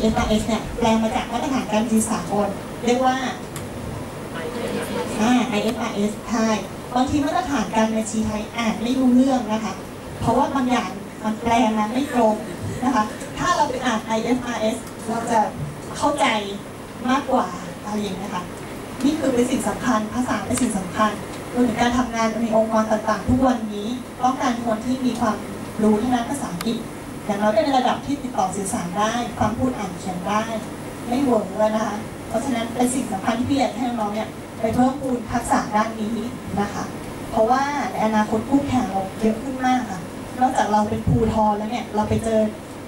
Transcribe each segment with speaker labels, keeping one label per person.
Speaker 1: TFRS เนี่ยแปลงมาจากมาตรฐานการบัญชีสากลเรียกว่าอ่า IFRS ใช่บางทีมาตรฐานการบัญชีไทยอ่านไม่รู้เรื่องนะคะ เพราะว่าบางอย่างมันแปลมาไม่ตรงนะคะ ถ้าเราไปอ่าน IFRS เราจะเข้าใจมากกว่าอะไรอย่างเงี้ยค่ะนี่คือเป็นสิ่งสำคัญภาษาเป็นสิ่งสำคัญรวมถึงการทำงานในองค์กรต่างๆ ทุกวันนี้ต้องการคนที่มีความรู้ทางด้านภาษาอังกฤษ อย่างน้อยก็ในระดับที่ติดต่อสื่อสารได้ฟังพูดอ่านเขียนได้ ไม่เวิร์กเลยนะคะ เพราะฉะนั้นเป็นสิ่งสำคัญที่พี่อยากให้น้องๆเนี่ยไปเพิ่มพูนทักษะด้านนี้นะคะ เพราะว่าในอนาคตคู่แข่งเราเยอะขึ้นมากค่ะนอกจากเราเป็นภูทรแล้วเนี่ยเราไปเจอ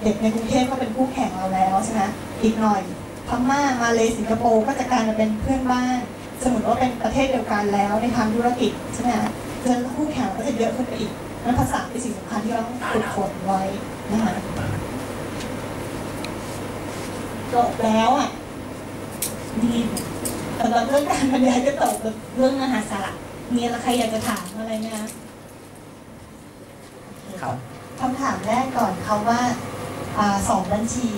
Speaker 1: เด็กในกรุงเทพก็เป็นคู่แข่งเราแล้วใช่ไหมอีกหน่อยพม่ามาเลสิงคโปร์ก็จะกลายมาเป็นเพื่อนบ้าน สมมติว่าเป็นประเทศเดียวกันแล้วในทางธุรกิจใช่ไหมคะเจอคู่แข่งก็จะเยอะขึ้นไปอีกนั้นภาษาเป็นสิ่งสำคัญที่ ฝึกฝนไว้นะคะจบแล้วอะดีสำหรับเรื่องการบรรยายก็จบแล้วเรื่องเนื้อหาสาระมีอะไรใครอยากจะถามอะไรไหมคะ
Speaker 2: ครับ
Speaker 1: คำถามแรกก่อนค่ะว่าอาสองบัญชี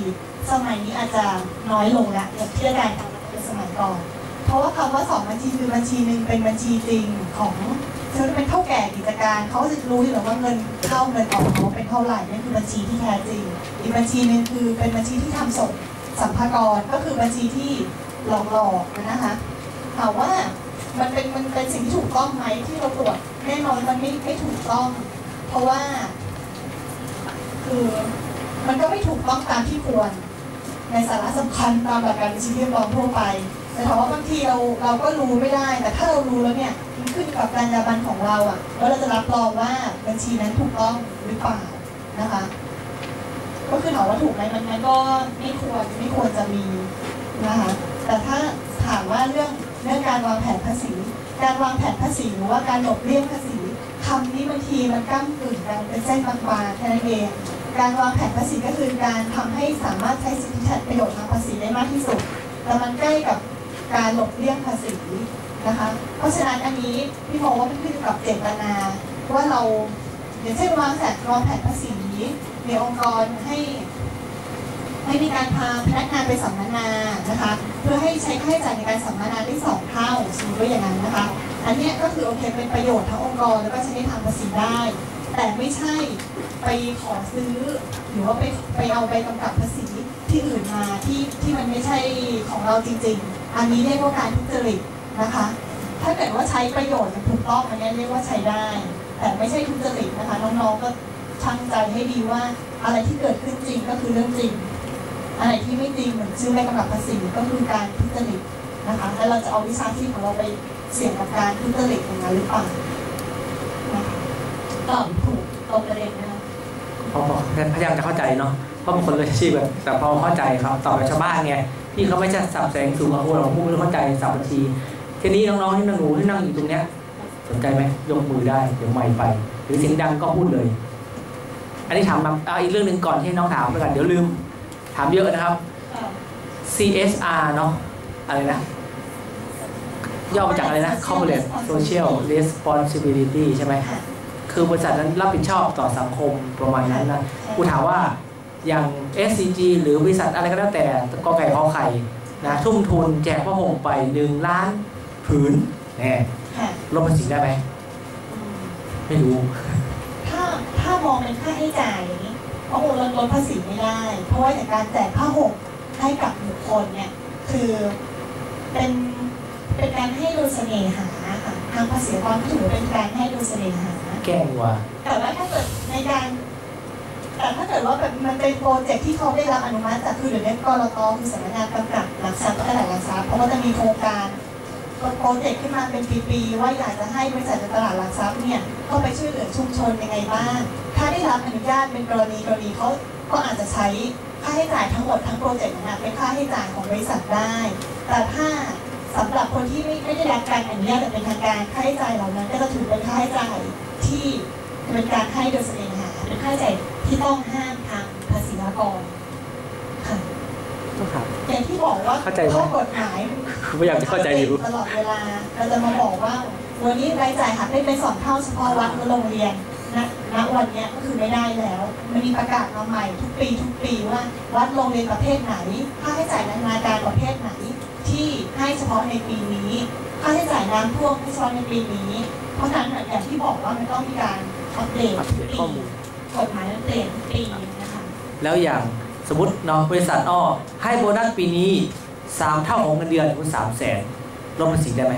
Speaker 1: สมัยนี้อาจจะน้อยลงละอย่างที่อาจารย์ทำเป็นสมัยก่อน เพราะว่าคำว่าสองบัญชีคือบัญชีหนึ่งเป็นบัญชีจริงของ คือเป็นเท่าแก่กิจการเขาจะรู้อยู่แล้วว่าเงินเข้าเงินออกเขาเป็นเท่าไหร่นั่นคือบัญชีที่แท้จริง อีกบัญชีนึงคือเป็นบัญชีที่ทำส่งสัมภากระก็คือบัญชีที่หลอกๆนะคะถามว่ามันเป็นมันเป็นสิ่งที่ถูกต้องไหมที่เราตรวจแน่นอนมันไม่ไม่ถูกต้อง เพราะว่า คือมันก็ไม่ถูกต้องตามที่ควร ในสาระสำคัญตามหลักการบัญชีเรียบร้อยทั่วไป แต่ถามว่าบางทีเราเราก็รู้ไม่ได้ แต่ถ้าเรารู้แล้วเนี่ยมันขึ้นกับการยาบันของเราอะว่าเราจะรับรองว่าบัญชีนั้นถูกต้องหรือเปล่านะคะ ก็คือถามว่าถูกไหมมันมันก็ไม่ควรไม่ควรจะมีนะคะแต่ถ้าถามว่าเรื่องเรื่องการวางแผนภาษี การวางแผนภาษีหรือว่าการหลบเลี่ยงภาษีคำนี้บางทีมันก้ากึ่งกันเป็นเส้นบางๆแค่นั้นเองการวางแผนภาษีก็คือการทำให้สามารถใช้สิทธิประโยชน์ทางภาษีได้มากที่สุด แต่มันใกล้กับ การหลบเลี่ยงภาษีนะคะ เพราะฉะนั้นอันนี้พี่มองว่ามันขึ้นอยู่กับเจตนาว่าเราอย่างเช่นวางแผนวางแผนภาษีในองค์กรให้ให้มีการพาพนักงานไปสัมมนานะคะ เพื่อให้ใช้ค่าใช้จ่ายในการสัมมนาได้สองเท่าสมมติว่าอย่างนั้นนะคะ อันนี้ก็คือโอเคเป็นประโยชน์ทั้งองค์กรแล้วก็ใช้ในทางภาษีได้ แต่ไม่ใช่ไปขอซื้อ หรือว่าไปไปเอาใบกำกับภาษีที่อื่นมาที่ที่มันไม่ใช่ของเราจริง ๆ อันนี้เรียกว่าการทุจริตนะคะ ถ้าเกิดว่าใช้ประโยชน์ถูกต้องอันนี้เรียกว่าใช้ได้ แต่ไม่ใช่ทุจริตนะคะ น้องๆก็ชั่งใจให้ดีว่าอะไรที่เกิดขึ้นจริงก็คือเรื่องจริง อะไรที่ไม่จริงเหมือนชื่อใบกำกับภาษีก็คือการทุจริตนะคะแล้วเราจะเอาวิชาชีพของเราไปเสี่ยงกับการทุจริตอย่างนั้นหรือเปล่าตอบถูกตรงประเด็นนะคะ
Speaker 2: พอพยายามจะเข้าใจเนาะเพราะบางคนเลยชีพแบบแต่พอเข้าใจครับตอบแบบชาวบ้านไง ที่เขาไม่ใช่สับแสงสูงกว่าพวกเราพูดไม่เข้าใจสับบัญชีทีนี้น้องๆที่นั่งหนูที่นั่งอยู่ตรงเนี้ย สนใจไหมยกมือได้เดี๋ยวไม่ไป หรือเสียงดังก็พูดเลย อันนี้ถามมาเอาอีกเรื่องหนึ่งก่อนที่น้องถามไปก่อนเดี๋ยวลืม ถามเยอะนะครับ CSR เนาะอะไรนะย่อมาจากอะไรนะ Corporate Social Responsibility ใช่ไหม
Speaker 1: คื
Speaker 2: อบริษัทนั้นรับผิดชอบต่อสังคมประมาณนั้นนะ กูถามว่า อย่าง SCG หรือบริษัทอะไรก็แล้วแต่กอไก่ขอไข่นะทุ่มทุนแจกผ้าห่มไปหนึ่งล้านผืนแน่
Speaker 1: ค่ะ
Speaker 2: ลดภาษีได้ไหม
Speaker 1: อืม
Speaker 2: ไม่รู้
Speaker 1: ถ้าถ้ามองเป็นค่าใช้จ่ายอย่างนี้พระองค์ลดลดภาษีไม่ได้ เพราะว่าจากการแจกผ้าห่มให้กับบุคคลเนี่ยคือเป็นเป็นการให้โดยเสน่หาค่ะทางภาษีกรก็ถือว่าเป็นการให้โดยเสน่หา
Speaker 2: แกล้งว่า
Speaker 1: แต่ว่าถ้าเกิดในการแต่ ถ้าเกิดว่าแบบมันเป็นโปรเจกต์ที่เขาได้รับอนุมัติจากคือเดี๋ยวนี้กรตคือสำนักงานกำกับหลักทรัพย์และตลาดหลักทรัพย์เพราะว่าจะมีโครงการโปรเจกต์ขึ้นมาเป็นปีๆว่าอยากจะให้บริษัทในตลาดหลักทรัพย์เนี่ยเข้าไปช่วยเหลือชุมชนยังไงบ้าง ถ้าได้รับอนุญาตเป็นกรณีกรณีเขาก็อาจจะใช้ค่าใช้จ่ายทั้งหมดทั้งโปรเจกต์นั้นเป็นค่าใช้จ่ายของบริษัทได้ แต่ถ้าสำหรับคนที่ไม่ไม่ได้รับการอนุญาตอย่เป็นทางการค่าใช้จ่ายเหล่านั้น ก็จะถือเป็นค่าใช้จ่ายที่เป็นการให้โดยเสน่หาเป็นค่าใช้จ่าย ที่ต้องห้ามทางภาษีอากรค่ะ
Speaker 2: ต้องถาม
Speaker 1: อย่างที่บอกว่า
Speaker 2: เข้าใจไหม
Speaker 1: ข้อกฎหมาย
Speaker 2: พยายามจะเข้าใจอยู่
Speaker 1: ตลอดเวลาเราจะมาบอกว่า วันนี้รายจ่ายหักได้เป็นสองเท่าเฉพาะวัดและโรงเรียนนะณวันเนี้ยก็คือไม่ได้แล้ว มันมีประกาศมาใหม่ทุกปีทุกปีว่า วัดโรงเรียนประเภทไหนค่าใช้จ่ายนันนาการประเภทไหน ที่ให้เฉพาะในปีนี้ค่าใช้จ่ายน้ำท่วมให้เฉพาะในปีนี้ เพราะฉะนั้นอย่างที่บอกว่ามันต้องมีการอัปเดต
Speaker 2: อัป
Speaker 1: ทุก
Speaker 2: เดต
Speaker 1: ปี
Speaker 2: ข้อมูล
Speaker 1: กฎหมายมันเปลี่ยนทุกปีนะคะ
Speaker 2: แล้วอย่างสมมติเนาะบริษัทอ้อให้โบนัสปีนี้สามเท่าของเงินเดือนคุณสามแสนลดภาษีได้ไหม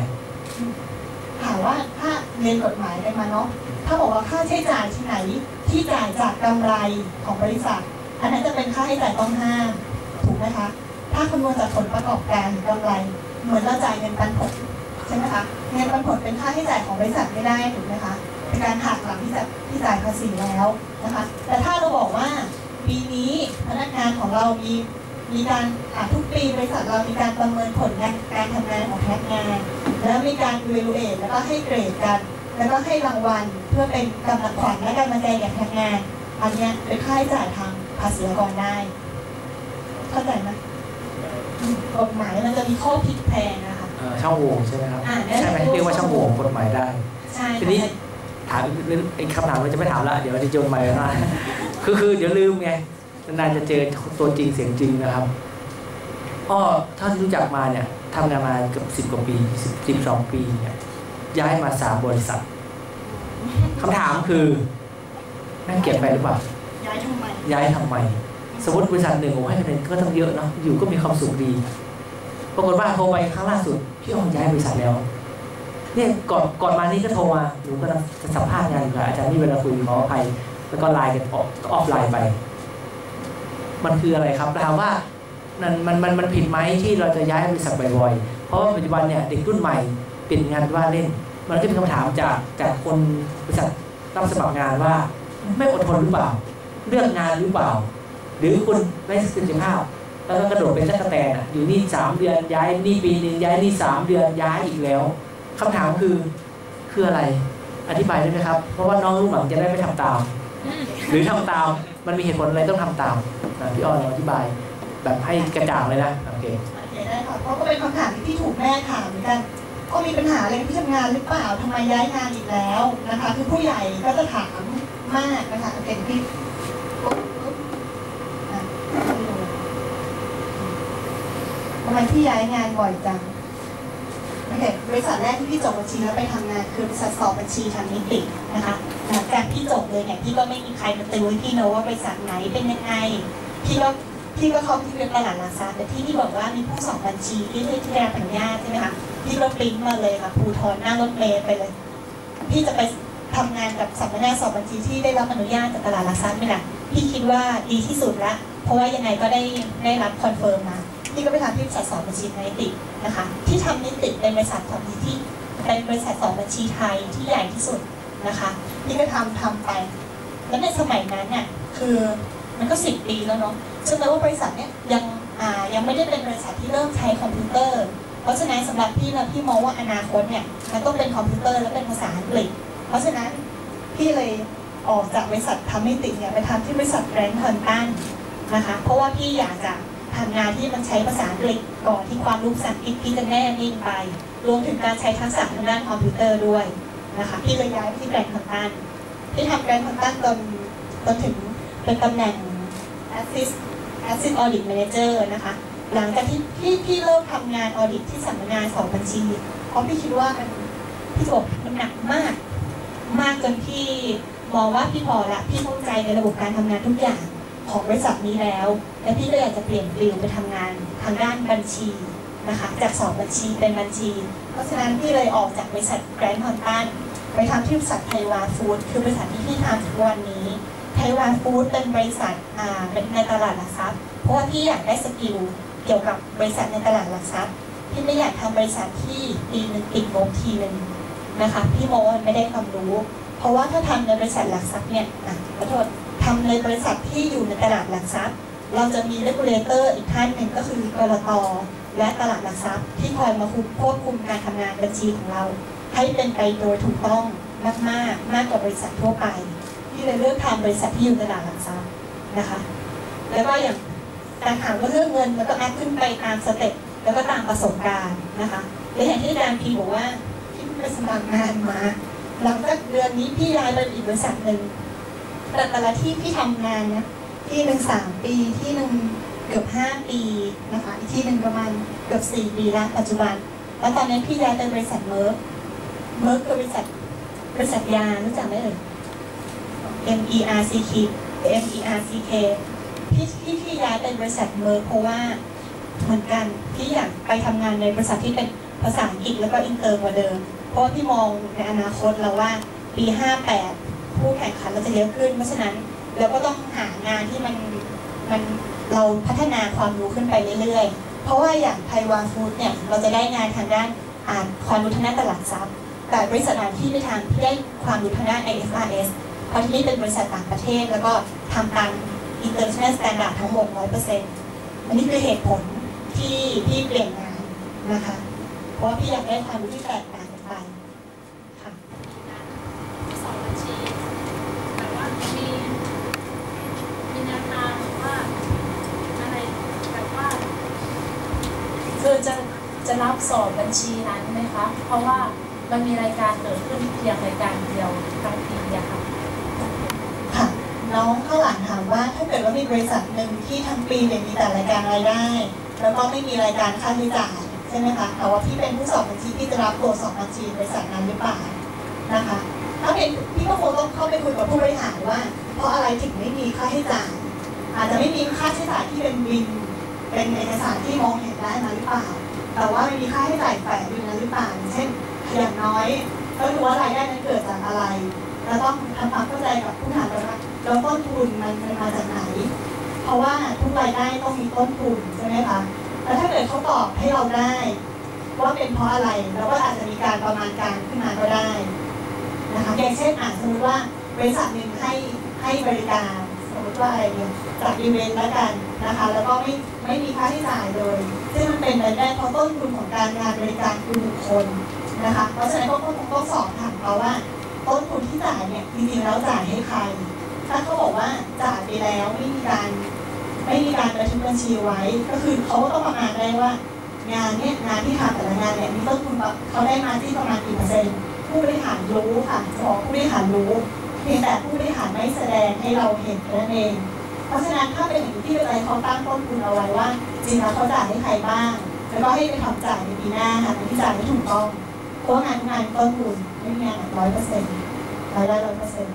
Speaker 1: ถามว่าถ้าเรียนกฎหมายกันมาเนาะถ้าบอกว่าค่าใช้จ่ายที่ไหนที่จ่ายจากกำไรของบริษัท อันนั้นจะเป็นค่าใช้จ่ายต้องห้ามถูกไหมคะ ถ้าคำนวณจากผลประกอบการหรือกำไร เหมือนเราจ่ายเงินปันผลใช่ไหมคะเงินปันผลเป็นค่าใช้จ่ายของบริษัทไม่ได้ถูกไหมคะ เป็นการหักหลังที่จะที่จ่ายภาษีแล้วนะคะ แต่ถ้าเราบอกว่าปีนี้พนักงานของเรามีมีการอะทุกปีบริษัทเรามีการประเมินผลงานการทำงานของพนักงาน แล้วมีการ evaluate แล้วก็ให้เกรดกัน แล้วก็ให้รางวัลเพื่อเป็นกำลังขวัญและกำลังใจแก่พนักงาน อันเนี้ยเป็นค่าใช้จ่ายทางภาษีอากรได้ เข้าใจไหมอืมกฎหมายมันจะมีข้อพลิกแพลงนะคะ
Speaker 2: เอ่อช่องโหว่ใช่ไหมครับ
Speaker 1: อ่า
Speaker 2: ใช่ไหมเรียกว่าช่องโหว่กฎหมายได้
Speaker 1: ใช่
Speaker 2: ทีนี้ ถามไอ้คำถามเราจะไม่ถามละเดี๋ยวจะโยนใหม่มาคือคือเดี๋ยวลืมไงนานๆจะเจอตัวจริงเสียงจริงนะครับอ้อถ้าที่รู้จักมาเนี่ยทำงานมาเกือบสิบกว่าปีสิบสิบสองปีเนี่ยย้ายมาสามบริษัทคำถามคือน่าเกลียดไปหรือเปล่า
Speaker 1: ย้ายทำไม
Speaker 2: ย้ายทำไมสมมติบริษัทหนึ่งผมให้คะแนนก็ต้องเยอะเนาะอยู่ก็มีความสุขดีปรากฏว่าโทรไปครั้งล่าสุดพี่อ้อมย้ายบริษัทแล้ว เนี่ยก่อนก่อนมานี้ก็โทรมาหนูก็จะสัมภาษณ์งานอยู่กับอาจารย์นี่เวลาคุยขออภัยแล้วก็ไลน์กันออกออฟไลน์ไป มันคืออะไรครับถามว่ามันมันมันมันผิดไหมที่เราจะย้ายบริษัทบ่อยๆเพราะว่าปัจจุบันเนี่ยเด็กรุ่นใหม่เปลี่ยนงานว่าเล่น มันก็เป็นคำถามจากจากคนบริษัทรับสมัครงานว่า ไม่อดทนหรือเปล่า เลือกงานหรือเปล่า หรือคุณไม่สิทธิภาพแล้วก็กระโดดเป็นตั๊กแตนอะอยู่นี่สามเดือนย้ายนี่ปีหนึงย้ายนี่สามเดือนย้ายอีกแล้ว คำถามคือคืออะไร อธิบายได้ไหมครับ เพราะว่าน้องรุ่นหลังจะได้ไม่ทำตาม หรือทำตามมันมีเหตุผลอะไรต้องทำตามนะพี่อ้อนลองอธิบายแบบให้กระจ่างเลยนะโอเค
Speaker 1: โอเคได้ค่ะเพราะก็เป็นคำถามที่พี่ถูกแม่ถามเหมือนกัน ก็มีปัญหาอะไรที่ทำงานหรือเปล่าทำไมย้ายงานอีกแล้วนะคะ คือผู้ใหญ่ก็จะถามมากนะคะโอเคพี่ปุ๊บปุ๊บอะทำไมพี่ย้ายงานบ่อยจังโอเค บริษัทแรกที่พี่จบบัญชีแล้วไปทำงาน คือบริษัทสอบบัญชีทางนิตินะคะหลังจากพี่จบเลยเนี่ยพี่ก็ไม่มีใครมาติวให้พี่นะว่าบริษัทไหนเป็นยังไงพี่ก็พี่ก็เข้าที่เว็บตลาดหลักทรัพย์แต่ที่พี่บอกว่ามีผู้สอบบัญชีที่ที่ได้รับอนุญาตใช่ไหมคะพี่ก็ปริ้นมาเลยค่ะภูทรนั่งรถเมล์ไปเลย พี่จะไปทำงานกับสำนักงานสอบบัญชีที่ได้รับอนุญาตจากตลาดหลักทรัพย์นี่แหละพี่คิดว่าดีที่สุดละเพราะว่ายังไงก็ได้ได้รับคอนเฟิร์มมา พี่ก็ไปทำที่บริษัทสอบบัญชีนิตินะคะ ที่ทำนิติเป็นบริษัทสอบบัญชีที่เป็นบริษัทสอบบัญชีไทยที่ใหญ่ที่สุดนะคะพี่ก็ทำทำไป แล้วในสมัยนั้นเนี่ยคือมันก็สิบปีแล้วเนาะซึ่งแปลว่าบริษัทเนี่ยยังอ่ายังไม่ได้เป็นบริษัทที่เริ่มใช้คอมพิวเตอร์ เพราะฉะนั้นสำหรับพี่นะพี่มองว่าอนาคตเนี่ยมันต้องเป็นคอมพิวเตอร์และเป็นภาษาอังกฤษ เพราะฉะนั้นพี่เลยออกจากบริษัททำนิติเนี่ยไปทำที่บริษัทแรนด์คอนตันนะคะ เพราะว่าพี่อยากจะ ทำงานที่มันใช้ภาษาอังกฤษก่อนที่ความรู้ภาษาอังกฤษพี่จะแน่นิ่งไป รวมถึงการใช้ทักษะทางด้านคอมพิวเตอร์ด้วยนะคะพี่เลยย้ายไปที่แกรนด์คอนตันที่ทำแกรนด์คอนตันจนจนถึงเป็นตำแหน่ง Assist Assist Audit Manager นะคะ หลังจากที่พี่พี่เริ่มทำงานออดิตที่สำนักงานสอบบัญชีเพราะพี่คิดว่ามันพี่บอกมันหนักมาก มากจนพี่มองว่าพี่พอละพี่เข้าใจในระบบการทำงานทุกอย่าง ของบริษัทนี้แล้ว และพี่ก็อยากจะเปลี่ยนฟิลไปทำงานทางด้านบัญชีนะคะจากสอบบัญชีเป็นบัญชี เพราะฉะนั้นพี่เลยออกจากบริษัทแกรนด์คอนตันไปทำที่บริษัทไทวาฟู้ดคือบริษัทที่พี่ทำถึงวันนี้ไทวาฟู้ดเป็นบริษัทอ่าเป็นในตลาดหลักทรัพย์เพราะว่าพี่อยากได้สกิลเกี่ยวกับบริษัทในตลาดหลักทรัพย์พี่ไม่อยากทำบริษัทที่ปีหนึ่งติดงบทีหนึ่งนะคะพี่มองว่ามันไม่ได้ความรู้ เพราะว่าถ้าทำในบริษัทหลักทรัพย์เนี่ยอะขอโทษ ทำในบริษัทที่อยู่ในตลาดหลักทรัพย์ เราจะมีเลกูเลเตอร์อีกท่านหนึ่งก็คือกรตและตลาดหลักทรัพย์ ที่คอยมาควบคุมการทำงานบัญชีของเรา ให้เป็นไปโดยถูกต้องมากๆมากกว่าบริษัททั่วไปที่เลยเลือกทำบริษัทที่อยู่ในตลาดหลักทรัพย์นะคะ แล้วก็อย่างการถามว่าเรื่องเงินมันก็อัพขึ้นไปตามสเต็ปแล้วก็ตามประสบการณ์นะคะและอย่างที่อาจารย์พีบอกว่าพี่ไปสมัครงานมาหลังจากเดือนนี้พี่ย้ายไปอีกบริษัทหนึ่ง แต่แต่ละที่พี่ทำงานนะที่หนึ่งสามปีที่หนึ่งเกือบห้าปีนะคะอีกที่หนึ่งประมาณเกือบสี่ปีล้วปัจจุบัน แล้วตอนนี้พี่ย้ายไปบริษัทเมิร์กเมิร์กคือบริษัทบริษัทยารู้จักไหมเอ่ย M E R C K M E R C K พี่พี่พี่ย้ายเป็นบริษัทเมิร์กเพราะว่าเหมือนกันพี่อยากไปทำงานในบริษัทที่เป็นภาษาอังกฤษแล้วก็อินเตอร์กว่าเดิม เพราะว่าพี่มองในอนาคตแล้วว่าปี 58 ผู้แข่งขันเราจะเยอะขึ้น เพราะฉะนั้นเราก็ต้องหางานที่มันมันเราพัฒนาความรู้ขึ้นไปเรื่อยๆ เพราะว่าอย่างไทวาฟู้ดเนี่ยเราจะได้งานทางด้านอ่านความรู้ทางด้านตลาดทรัพย์ แต่บริษัทอาหารที่ไปทางที่ได้ความรู้ทางด้าน IFRS เพราะที่นี่เป็นบริษัทต่างประเทศ แล้วก็ทำตาม international standard ทั้งหมด100%อันนี้คือเหตุผลที่พี่เปลี่ยนงานนะคะ เพราะว่าพี่อยากได้ความรู้ที่แตกต่างกันไปค่ะ
Speaker 3: สอนบัญชีแต่ว่ามีมีแนวทางว่าอะไรแบบว่า คือจะจะ รับสอบบัญชีนั้นไหมคะ เพราะว่ามันมีรายการเกิดขึ้นเพียงรายการเดียวทั้งปีอะค่ะ
Speaker 1: ค่ะน้องข้าหลังถามว่าถ้าเกิดว่ามีบริษัทหนึ่งที่ทั้งปีเนี่ยมีแต่รายการรายได้ แล้วก็ไม่มีรายการค่าใช้จ่ายใช่ไหมคะแต่ว่าพี่เป็นผู้สอบบัญชีพี่จะรับตัวสอบบัญชีบริษัทนั้นหรือเปล่านะคะ ถ้าเป็นพี่ก็คงต้องเข้าไปคุยกับผู้บริหารว่า เพราะอะไรถึงไม่มีค่าใช้จ่ายอาจจะไม่มีค่าใช้จ่ายที่เป็นบิน เป็นเอกสารที่มองเห็นได้มาหรือเปล่า แต่ว่ามันมีค่าใช้จ่ายแฝงอยู่นั้นหรือเปล่าอย่างเช่น อย่างน้อยก็ดูว่ารายได้นั้นเกิดจากอะไรเราต้องทำความเข้าใจกับผู้หารก่อนว่าแล้วต้นทุนมันมันมาจากไหน เพราะว่าทุกรายได้ต้องมีต้นทุนใช่ไหมคะแล้วถ้าเกิดเขาตอบให้เราได้ว่าเป็นเพราะอะไรเราก็อาจจะมีการประมาณการขึ้นมาก็ได้นะคะอย่างเช่นอะสมมติว่าบริษัทหนึ่งให้ให้บริการ สมมติว่าอะไรเนี่ยจัดอีเวนต์แล้วกันนะคะ แล้วก็ไม่ไม่มีค่าใช้จ่ายเลย ซึ่งมันเป็นไปได้เพราะต้นทุนของการงานบริการคือบุคคลนะคะ เพราะฉะนั้นก็คงต้องสอบถามเขาว่า ต้นทุนที่จ่ายเนี่ยจริงๆแล้วจ่ายให้ใคร ถ้าเขาบอกว่าจ่ายไปแล้วไม่มีการไม่มีการบันทึกบัญชีไว้ ก็คือเขาก็ต้องประมาณได้ว่างานเนี่ยงานที่ทำแต่ละงานเนี่ยมีต้นทุนแบบเขาได้มาที่ประมาณกี่เปอร์เซ็นต์ผู้บริหารรู้ค่ะบอกผู้บริหารรู้ พียงแต่ผู้บริหารไม่แสดงให้เราเห็นนั่นเอง เพราะฉะนั้นถ้าเป็นอย่างนี้ที่อะไรเขาตั้งต้นทุนเอาไว้ว่า จริงแล้วเขาจ่ายให้ใครบ้าง แล้วก็ให้ไปทำจ่ายในปีหน้าค่ะที่จ่ายไม่ถูกต้องเพราะว่างานทุกงานต้นทุนไม่มีงานร้อยเปอร์เซ็นต์รายได้ร้อยเปอร์เซ็นต์